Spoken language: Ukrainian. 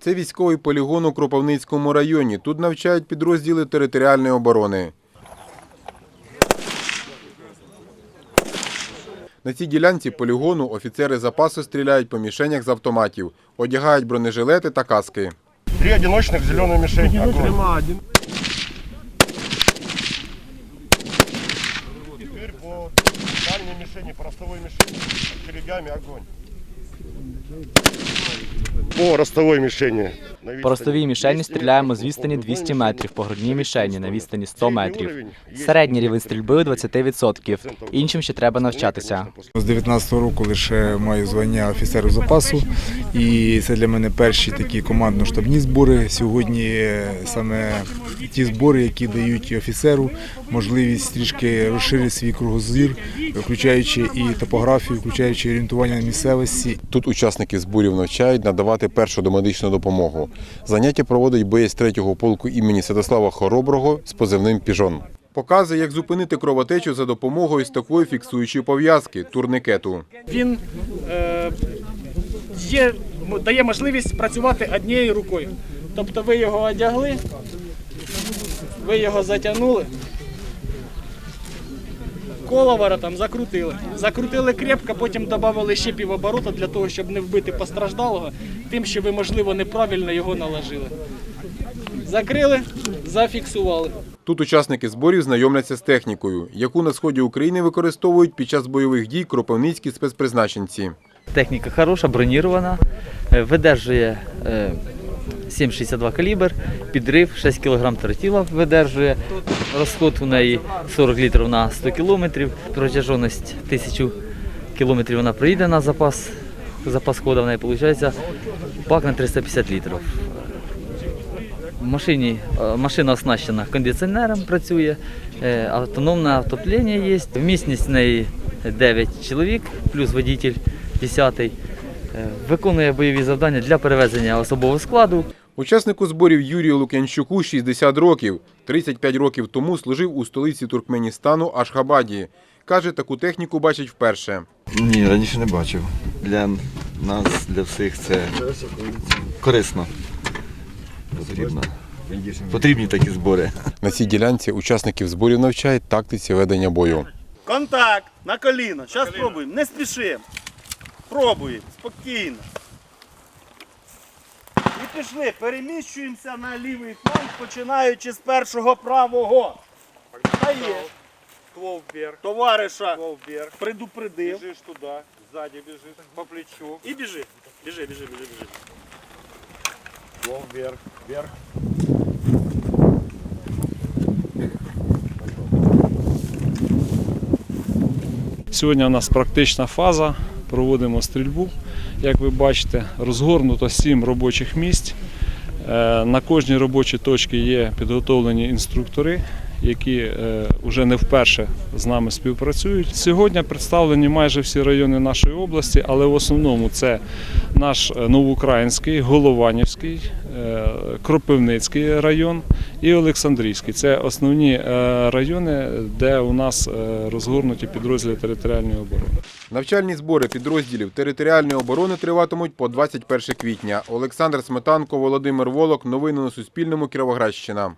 Це військовий полігон у Кропивницькому районі. Тут навчають підрозділи територіальної оборони. На цій ділянці полігону офіцери запасу стріляють по мішенях з автоматів, одягають бронежилети та каски. Три одиночных зеленая мишень. Огонь. Теперь по дальней мишени, по ростовой мишени. Очередями огонь. По ростовой мишени. на По ростовій мішені стріляємо з відстані 200 метрів, по грудній мішені на відстані 100 метрів. Середній рівень стрільби 20%. Іншим ще треба навчатися. З 19-го року лише маю звання офіцеру запасу, і це для мене перші такі командно-штабні збори. Сьогодні е, саме ті збори, які дають офіцеру можливість трішки розширити свій кругозір, включаючи і топографію, включаючи орієнтування на місцевості. Тут учасники зборів навчають надавати першу домедичну допомогу. Заняття проводить боєць 3-го полку імені Святослава Хороброго з позивним Піжон. Показує, як зупинити кровотечу за допомогою ось такої фіксуючої пов'язки турникету. він е, є, дає можливість працювати однією рукою. Тобто ви його одягли, ви його затягнули, коловара там закрутили. Закрутили крепко, потім додали ще півоборота для того, щоб не вбити постраждалого, тим, що ви, можливо, неправильно його наложили. Закрили, зафіксували. Тут учасники зборів знайомляться з технікою, яку на сході України використовують під час бойових дій кропивницькі спецпризначенці. Техніка хороша, бронірована, е, видержує е, 7,62 калібр, підрив 6 кг тротіла видержує. Розход у неї 40 літрів на 100 кілометрів, протяжність 1000 кілометрів вона проїде на запас. Запас ходу в неї виходить пак на 350 літрів. Машині, е, машина оснащена кондиціонером, працює, е, автономне отоплення є. Вмісність в неї 9 чоловік, плюс водитель 10 Е, Виконує бойові завдання для перевезення особового складу. Учаснику зборів Юрію Лук'янчуку 60 років. 35 років тому служив у столиці Туркменістану Ашхабаді. Каже, таку техніку бачить вперше. Ні, раніше не бачив. Для нас, для всіх це корисно. Потрібно. Потрібні такі збори. На цій ділянці учасників зборів навчають тактиці ведення бою. Контакт на коліно. Зараз пробуємо. Не спішимо. Пробуємо. Спокійно. І пішли. Переміщуємося на лівий фланг, починаючи з першого правого. Стаєш. Ствол вверх, Товариша вверх. предупредив. Бежишь туда, сзади бежишь, по плечу. І біжи. Біжи, біжи, біжи, біжи. Вверх, вверх. Сьогодні у нас практична фаза, проводимо стрільбу. Як ви бачите, розгорнуто 7 робочих місць. Е, На кожній робочій точці є підготовлені інструктори, які вже не вперше з нами співпрацюють. Сьогодні представлені майже всі райони нашої області, але в основному це наш е, Новоукраїнський, Голованівський, е, Кропивницький район і Олександрійський. Це основні е, райони, де у нас е, розгорнуті підрозділи територіальної оборони. Навчальні збори підрозділів територіальної оборони триватимуть по 21 квітня. Олександр Сметанко, Володимир Волок. Новини на Суспільному. Кіровоградщина.